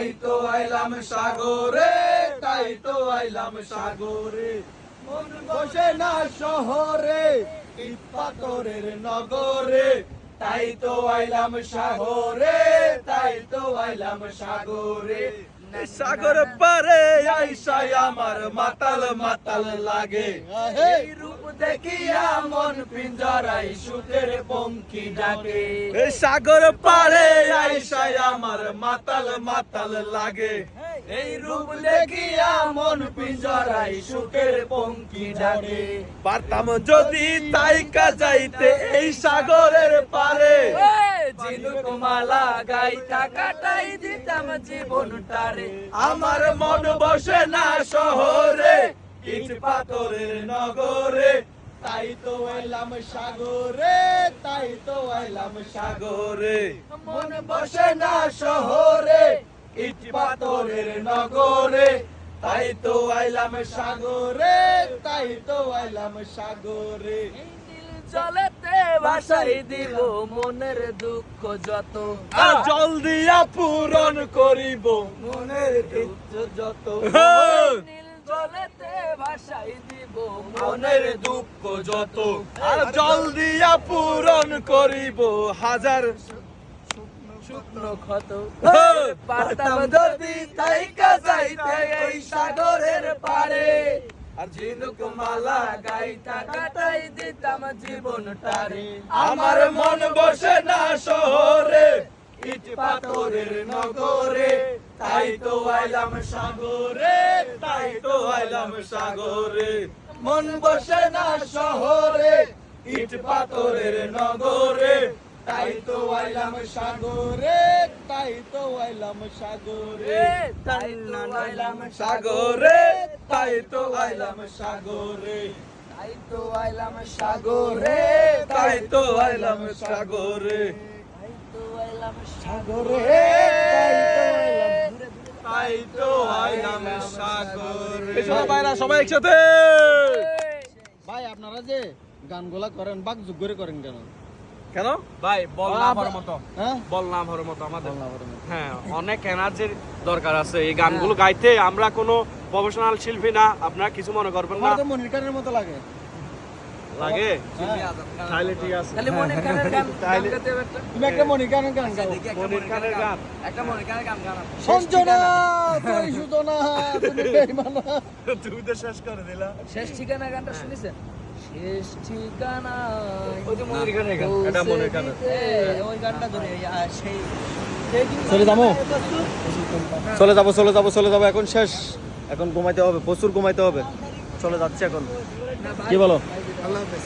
তাই তো আইলাম সাগরে তাই তো আইলাম সাগরে। মন বসে না শহরে পাথরের নগরে। তাই তো আইলাম সাগরে তাই তো আইলাম সাগরে। সাগর পারে আইসাই আমার মাতাল মাতাল লাগে। এই রূপ দেখিয়া মন পিঞ্জরাই সুখের পঙ্কি ডাকে। এই সাগর পারে আইসাই আমার মাতাল মাতাল লাগে। এই রূপ দেখিয়া মন পিঞ্জরাই সুখের পঙ্কি ডাকে পারতাম যদি এই সাগরের পারে। ঝিনুক মালা গাইতা কাটাই দিতাম জীবনটারে আমার মন বসে না শহরে ইট পাথরের নগরে। তাই তো এলাম সাগরে তাই তো এলাম সাগরে। মন বসে না শহরে পাথরের নগরে তাই তো আইলাম সাগরে তাই তো আইলাম সাগরে। চলেতে ভাষাই দিব মনের দুঃখ যত। আর জল দিয়া পূরণ করিব মনের ইচ্ছা যত। জলেতে ভাষাই দিব মনের দুঃখ যত। আর জল দিয়া পূরণ করিব হাজার শুকনো ক্ষত। পারতাম যদি তাইকা যাইতে এই সাগরের পারে আর ঝিনুক মালা গাইতা কাটাই দিতাম জীবনটারে আমার মন বসে না শহরে ইট পাথরের নগরে। তাই তো আইলাম সাগরে তাই তো আইলাম সাগরে। মন বসে না শহরে ইট পাথরের নগরে। তাই তো আইলাম সাগরে তাই তো আইলাম সাগরে। তাই তো আইলাম সাগরে তাই তো আইলাম সাগরে। তাই তো আইলাম সাগরে তাই তো আইলাম সাগরে। তাই তো আইলাম সাগরে তাই তো আইলাম সাগরে। সবাইরা সবাই একসাথে। ভাই আপনারা যে গানগুলা করেন বাক যোগ করে করেন কেন? কেন? ভাই বল না হওয়ার মতো। হ্যাঁ? বল না হওয়ার মতো আমাদের। হ্যাঁ অনেক এনার্জির দরকার আছে। এই গানগুলো গাইতে আমরা কোনো প্রফেশনাল শিল্পী না। আপনারা কিছু মনে করবেন না। আমার মনির মতো লাগে। লাগে? হ্যাঁ। তাহলে ঠিক আছে। খালি কানের গান গান গাইতে হবে একটা। তুমি একটা মনির কানের গান গাও। মনির খানের গান। একটা কানের গান গান সঞ্জনা তুই শুধু তুমি বেইমানা। তুমি তো শেষ করে দিলা। শেষ ঠিকানা গানটা শুনেছেন? শেষ ঠিকানা ওই যে মনির খানের গান এটা মনির খানের ওই গানটা ধরে ওই, আহ, সেই চলে যাব? চলে যাব চলে যাব চলে যাব এখন শেষ। এখন ঘুমাইতে হবে প্রচুর ঘুমাইতে হবে। চলে যাচ্ছে এখন। কি বলো? আল্লাহ হাফেজ।